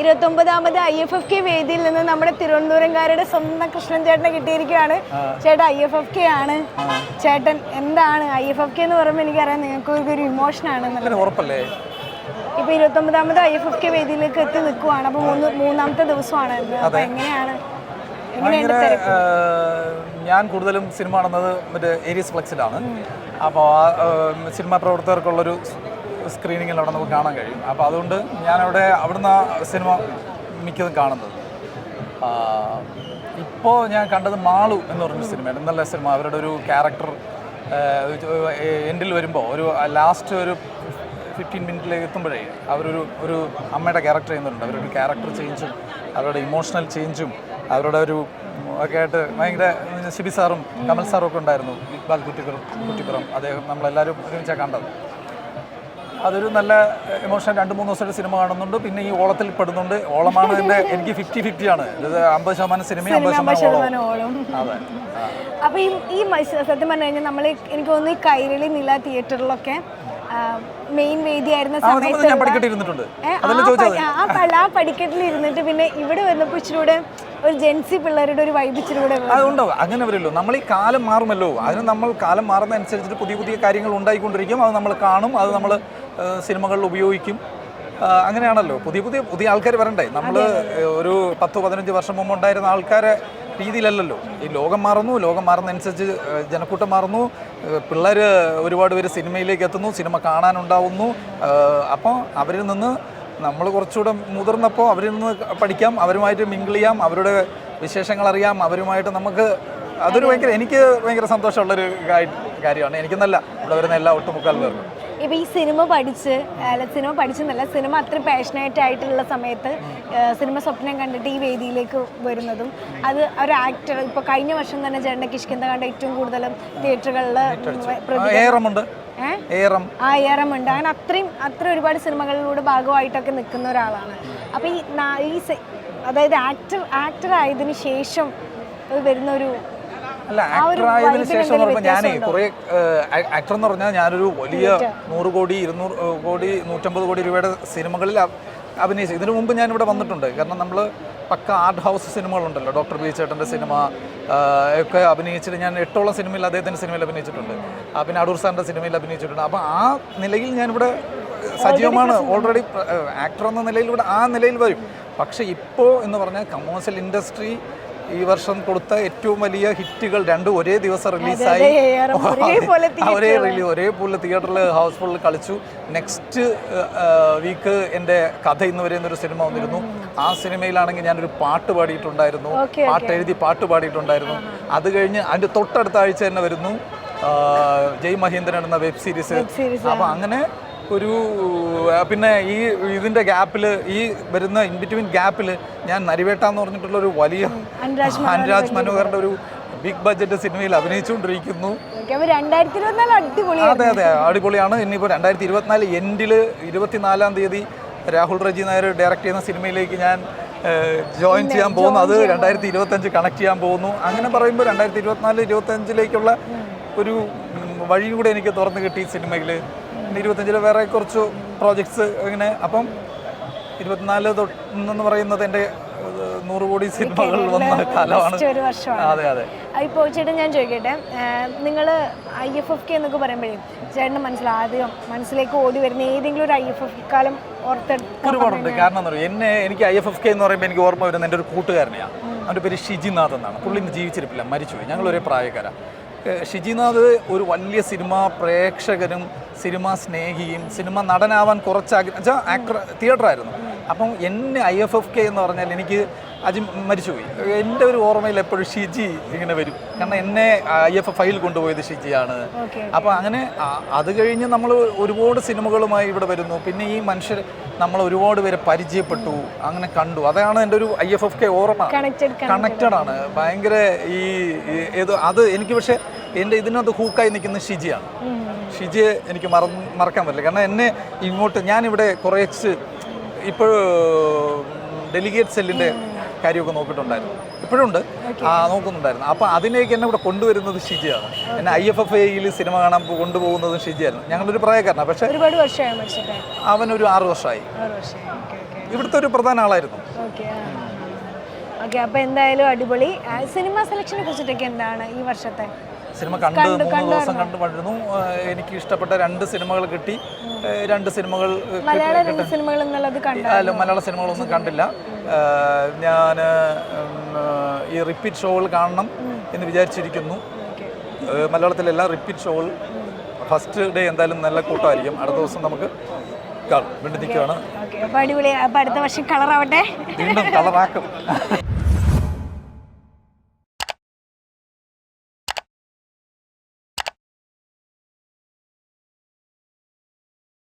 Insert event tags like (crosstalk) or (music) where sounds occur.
ഇരുപത്തൊമ്പതാമത് I F F K വേദിയിൽ നിന്ന് നമ്മുടെ തിരുവനന്തപുരംകാരുടെ സ്വന്തം കൃഷ്ണൻ ചേട്ടനെ കിട്ടിയിരിക്കുകയാണ്. ചേട്ടാ ഐ എഫ് എഫ് കെ ആണ്. ചേട്ടൻ എന്താണ്? ഐ എഫ് എഫ് കെ എന്ന് പറയുമ്പോൾ എനിക്കറിയാം നിങ്ങൾക്ക് ഒരു ഇമോഷൻ ആണ് ഉറപ്പല്ലേ? ഇപ്പൊ ഇരുപത്തൊമ്പതാമത് ഐ എഫ് എഫ് കെ വേദിയിലേക്ക് എത്തി നിൽക്കുവാണ്. അപ്പൊ മൂന്ന് മൂന്നാമത്തെ ദിവസമാണ്. അപ്പൊ എങ്ങനെയാണ്? ഞാൻ കൂടുതലും സിനിമ കാണുന്നത് മറ്റേ ഏരിയസ് ഫ്ലെക്സിലാണ് അപ്പോൾ ആ, സിനിമാ പ്രവർത്തകർക്കുള്ളൊരു സ്ക്രീനിങ്ങിൽ അവിടെ നമുക്ക് കാണാൻ കഴിയും. അപ്പോൾ അതുകൊണ്ട് ഞാനവിടെ അവിടുന്ന് സിനിമ മിക്കതും കാണുന്നത്. ഇപ്പോൾ ഞാൻ കണ്ടത് മാളു എന്ന് പറഞ്ഞ സിനിമയാണ്. നല്ല സിനിമ. അവരുടെ ഒരു ക്യാരക്ടർ എൻഡിൽ വരുമ്പോൾ ഒരു ലാസ്റ്റ് ഒരു ഫിഫ്റ്റീൻ മിനിറ്റിലേക്ക് എത്തുമ്പോഴേ അവരൊരു ഒരു അമ്മയുടെ ക്യാരക്ടർ ചെയ്യുന്നുണ്ട്. അവരുടെ ക്യാരക്ടർ ചേഞ്ചും അവരുടെ ഇമോഷണൽ ചേഞ്ചും അവരുടെ ഒരു ഒക്കെ ആയിട്ട് ഭയങ്കര ശിബി സാറും കമൽ സാറും ഒക്കെ ഉണ്ടായിരുന്നു. ഇക്ബാൽ കുറ്റിക്കുറം കുറ്റിക്കുറം അദ്ദേഹം നമ്മളെല്ലാവരും ഒരുമിച്ചാണ് കണ്ടത്. അതൊരു നല്ല ഇമോഷൻ രണ്ട് മൂന്ന് ദിവസമായിട്ട് സിനിമ കാണുന്നുണ്ട്. പിന്നെ ഈ ഓളത്തിൽ പെടുന്നുണ്ട്. ഓളമാണ് എന്റെ എനിക്ക് ഫിഫ്റ്റി ഫിഫ്റ്റി ആണ്. അമ്പത് ശതമാനം സിനിമയും അമ്പത് ശതമാനം ഓളം. അതെ. അപ്പോൾ അപ്പൊ ഈ ഈ സത്യം പറഞ്ഞു കഴിഞ്ഞാൽ നമ്മൾ എനിക്ക് തോന്നുന്നു ഈ കൈരളി നില തിയേറ്ററിലൊക്കെ മെയിൻ വേദിയായിരുന്ന സമയത്ത് ആ പടിക്കെട്ടിൽ ഇരുന്നിട്ട് പിന്നെ ഇവിടെ വന്നപ്പോൾ ഇച്ചിരൂടെ ഒരു ജെൻസി പിള്ളേരുടെ ഒരു വൈബ് ഇച്ചിരി കൂടെ വന്നു. അതുകൊണ്ടോ അങ്ങനെ വരുമല്ലോ. നമ്മൾ ഈ കാലം മാറുമല്ലോ. അതിന് നമ്മൾ കാലം മാറുന്ന മാറുന്നതനുസരിച്ചിട്ട് പുതിയ പുതിയ കാര്യങ്ങൾ ഉണ്ടായിക്കൊണ്ടിരിക്കും. അത് നമ്മൾ കാണും. അത് നമ്മൾ സിനിമകളിൽ ഉപയോഗിക്കും. അങ്ങനെയാണല്ലോ. പുതിയ പുതിയ പുതിയ ആൾക്കാർ വരണ്ടേ? നമ്മൾ ഒരു പത്ത് പതിനഞ്ച് വർഷം മുമ്പ് ഉണ്ടായിരുന്ന ആൾക്കാരെ രീതിയിലല്ലല്ലോ. ഈ ലോകം മാറുന്നു ലോകം മാറുന്നതനുസരിച്ച് ജനക്കൂട്ടം മാറുന്നു. പിള്ളേർ ഒരുപാട് പേര് സിനിമയിലേക്ക് എത്തുന്നു സിനിമ കാണാനുണ്ടാവുന്നു. അപ്പോൾ അവരിൽ നിന്ന് നമ്മൾ കുറച്ചുകൂടെ മുതിർന്നപ്പോൾ അവരിൽ നിന്ന് പഠിക്കാം അവരുമായിട്ട് മിങ്കിൾ ചെയ്യാം അവരുടെ വിശേഷങ്ങൾ അറിയാം അവരുമായിട്ട് നമുക്ക് അതൊരു ഭയങ്കര എനിക്ക് ഭയങ്കര സന്തോഷമുള്ളൊരു കാര്യമാണ്. എനിക്കെന്നല്ല ഇവിടെ വരുന്ന എല്ലാ ഒട്ടുമുക്കാൽ പേർക്കും. ഇപ്പൊ ഈ സിനിമ പഠിച്ച് അല്ല സിനിമ പഠിച്ചെന്നല്ല സിനിമ അത്ര പാഷനേറ്റ് ആയിട്ടുള്ള സമയത്ത് സിനിമ സ്വപ്നം കണ്ടിട്ട് ഈ വേദിയിലേക്ക് വരുന്നതും അത് ഒരു ആക്ടർ ഇപ്പൊ കഴിഞ്ഞ വർഷം തന്നെ ചേട്ടന്റെ കിഷ്കിന്ത കണ്ട ഏറ്റവും കൂടുതലും തിയേറ്ററുകളിൽ ഏഹ് ഏറം. ആ ഏറമുണ്ട് അങ്ങനെ അത്രയും അത്ര ഒരുപാട് സിനിമകളിലൂടെ ഭാഗമായിട്ടൊക്കെ നിൽക്കുന്ന ഒരാളാണ്. അപ്പോൾ ഈ ഈ അതായത് ആക്ടർ ആക്ടർ ആയതിനു ശേഷം വരുന്ന ഒരു അല്ല ആക്ടർ ആയതിനു ശേഷം ഞാനേ കുറേ ആക്ടർ എന്ന് പറഞ്ഞാൽ ഞാനൊരു വലിയ നൂറ് കോടി ഇരുന്നൂറ് കോടി നൂറ്റമ്പത് കോടി രൂപയുടെ സിനിമകളിൽ അഭ- അഭിനയിച്ചു. ഇതിനു മുമ്പ് ഞാൻ ഇവിടെ വന്നിട്ടുണ്ട്. കാരണം നമ്മൾ പക്ക ആർട്ട് ഹൗസ് സിനിമകളുണ്ടല്ലോ. ഡോക്ടർ ബി ചേട്ടന്റെ സിനിമ ഒക്കെ അഭിനയിച്ചിട്ട് ഞാൻ എട്ടോളം സിനിമയിൽ അദ്ദേഹത്തിന്റെ സിനിമയിൽ അഭിനയിച്ചിട്ടുണ്ട്. പിന്നെ അടൂർ സാറിന്റെ സിനിമയിൽ അഭിനയിച്ചിട്ടുണ്ട്. അപ്പോൾ ആ നിലയിൽ ഞാനിവിടെ സജീവമാണ്. ഓൾറെഡി ആക്ടർ എന്ന നിലയിൽ ഇവിടെ ആ നിലയിൽ വരും. പക്ഷേ ഇപ്പോൾ എന്ന് പറഞ്ഞാൽ കമേഴ്ഷ്യൽ ഇൻഡസ്ട്രി ഈ വർഷം കൊടുത്ത ഏറ്റവും വലിയ ഹിറ്റുകൾ രണ്ടും ഒരേ ദിവസം റിലീസായി (laughs) ഒരേ റിലീസ് ഒരേ പോലെ ഒരേപോലെ തിയേറ്ററിൽ ഹൗസ്ഫുള്ളിൽ കളിച്ചു. നെക്സ്റ്റ് വീക്ക് എന്റെ കഥ ഇന്ന് വരെ എന്നൊരു സിനിമ വന്നിരുന്നു. ആ സിനിമയിലാണെങ്കിൽ ഞാനൊരു പാട്ട് പാടിയിട്ടുണ്ടായിരുന്നു. പാട്ട് എഴുതി പാട്ട് പാടിയിട്ടുണ്ടായിരുന്നു. അത് കഴിഞ്ഞ് അതിന്റെ തൊട്ടടുത്ത ആഴ്ച തന്നെ വരുന്നു. ജയ് മഹേന്ദ്രൻ എന്ന വെബ് സീരീസ് അപ്പോൾ അങ്ങനെ ഒരു പിന്നെ ഈ ഇതിന്റെ ഗ്യാപ്പിൽ ഈ വരുന്ന ഇൻ ബിറ്റ്വീൻ ഗ്യാപ്പിൽ ഞാൻ നരിവേട്ട എന്ന് പറഞ്ഞിട്ടുള്ള ഒരു വലിയ അനുരാജ് മനോഹറിന്റെ മനോഹറിന്റെ ഒരു ബിഗ് ബഡ്ജറ്റ് സിനിമയിൽ അഭിനയിച്ചുകൊണ്ടിരിക്കുന്നു. അതെ അതെ അടിപൊളിയാണ്. ഇനിയിപ്പോൾ രണ്ടായിരത്തി ഇരുപത്തിനാല് എൻഡിൽ ഇരുപത്തിനാലാം തീയതി രാഹുൽ റജി നായർ ഡയറക്റ്റ് ചെയ്യുന്ന സിനിമയിലേക്ക് ഞാൻ ജോയിൻ ചെയ്യാൻ പോകുന്നു. അത് രണ്ടായിരത്തി ഇരുപത്തഞ്ച് കണക്ട് ചെയ്യാൻ പോകുന്നു. അങ്ങനെ പറയുമ്പോൾ രണ്ടായിരത്തി ഇരുപത്തിനാല് ഇരുപത്തഞ്ചിലേക്കുള്ള ഒരു ഉം, വഴിയും കൂടെ എനിക്ക് തുറന്നു കിട്ടി സിനിമയിൽ പിന്നെ ഇരുപത്തഞ്ചിൽ വേറെ കുറച്ച് പ്രോജക്ട്സ് അങ്ങനെ അപ്പം ഇരുപത്തിനാല് തൊട്ടെന്ന് പറയുന്നത് എന്റെ നൂറ് കോടി സിനിമകൾ വന്ന കാലമാണ്. അതെ അതെ. ഇപ്പോൾ ചേട്ടൻ ഞാൻ ചോദിക്കട്ടെ നിങ്ങൾ ഐ എഫ് എഫ് കെ എന്നൊക്കെ പറയുമ്പോഴേ ചേട്ടൻ മനസ്സിൽ ആദ്യം മനസ്സിലേക്ക് ഓടി വരുന്ന ഏതെങ്കിലും ഒരു ഐ എഫ് എഫ് കാലം ഓർത്തെടുത്ത് ഒരുപാടുണ്ട്. കാരണം എന്താ പറയുക എന്നെ എനിക്ക് ഐ എഫ് എഫ് കെ എന്ന് പറയുമ്പോൾ എനിക്ക് ഓർമ്മ വരുന്ന എന്റെ ഒരു കൂട്ടുകാരനെയാണ് അവന്റെ പേര് ഷിജിനാഥ് എന്നാണ്. പുള്ളി ഇന്ന് ജീവിച്ചിരിപ്പില്ല മരിച്ചുപോയി. ഞങ്ങൾ ഒരേ പ്രായക്കാരാണ് ഷിജിനാഥ് ഒരു വലിയ സിനിമ പ്രേക്ഷകനും സിനിമ സ്നേഹിയും സിനിമ നടനാവാൻ കുറച്ച് വെച്ചാൽ ആക്ടർ തിയേറ്ററായിരുന്നു അപ്പം എന്നെ ഐ എഫ് എഫ് കെ എന്ന് പറഞ്ഞാൽ എനിക്ക് അജി മരിച്ചുപോയി. എന്റെ ഒരു ഓർമ്മയിൽ എപ്പോഴും ഷിജി ഇങ്ങനെ വരും. കാരണം എന്നെ ഐ എഫ് എഫ് ഐയിൽ കൊണ്ടുപോയത് ഷിജിയാണ്. അപ്പോൾ അങ്ങനെ അത് കഴിഞ്ഞ് നമ്മൾ ഒരുപാട് സിനിമകളുമായി ഇവിടെ വരുന്നു. പിന്നെ ഈ മനുഷ്യർ നമ്മൾ ഒരുപാട് പേരെ പരിചയപ്പെട്ടു അങ്ങനെ കണ്ടു. അതാണ് എന്റെ ഒരു ഐ എഫ് എഫ് കെ ഓർമ്മ. കണക്റ്റഡ് ആണ്. ഭയങ്കര ഈ ഏതോ ഏത് അത് എനിക്ക് പക്ഷേ എന്റെ ഇതിനകത്ത് ഹൂക്കായി നിൽക്കുന്ന ഷിജിയാണ്. ഷിജിയെ എനിക്ക് മറ മറക്കാൻ പറ്റില്ല. കാരണം എന്നെ ഇങ്ങോട്ട് ഞാനിവിടെ കുറേച്ച് ഇപ്പോൾ ഡെലിഗേറ്റ് സെല്ലിന്റെ കാര്യമൊക്കെ നോക്കിയിട്ടുണ്ടായിരുന്നു. ഇപ്പോഴുണ്ട്. നോക്കുന്നുണ്ടായിരുന്നു. അപ്പോൾ അതിലേക്ക് എന്നെ ഇവിടെ കൊണ്ടുവരുന്നത് ഷിജിയാണ്. എന്നെ ഐ എഫ് എഫ് എയിൽ സിനിമ കാണാൻ കൊണ്ടുപോകുന്നതും ഷിജിയായിരുന്നു. ഞങ്ങളൊരു പ്രായക്കാരനാണ് പക്ഷേ ഒരുപാട് വർഷമായി അവനൊരു ആറ് വർഷമായി. ഇവിടുത്തെ ഒരു പ്രധാന ആളായിരുന്നു. ഓക്കെ അപ്പൊ അപ്പോൾ എന്തായാലും അടിപൊളി. സിനിമ സെലക്ഷനെ കുറിച്ചിട്ടൊക്കെ എന്താണ് ഈ വർഷത്തെ സിനിമ കണ്ട് മൂന്ന് ദിവസം കണ്ട് വളരുന്നു. എനിക്ക് ഇഷ്ടപ്പെട്ട രണ്ട് സിനിമകൾ കിട്ടി. രണ്ട് സിനിമകൾ അല്ല മലയാള സിനിമകളൊന്നും കണ്ടില്ല. ഞാൻ ഈ റിപ്പീറ്റ് ഷോകൾ കാണണം എന്ന് വിചാരിച്ചിരിക്കുന്നു. മലയാളത്തിലെല്ലാം റിപ്പീറ്റ് ഷോകൾ ഫസ്റ്റ് ഡേ എന്തായാലും നല്ല കൂട്ടമായിരിക്കും. അടുത്ത ദിവസം നമുക്ക് കാണും. വീണ്ടും നിൽക്കുകയാണ്. അടുത്ത വർഷം കളറാവട്ടെ. വീണ്ടും കളറാക്കും. (laughs)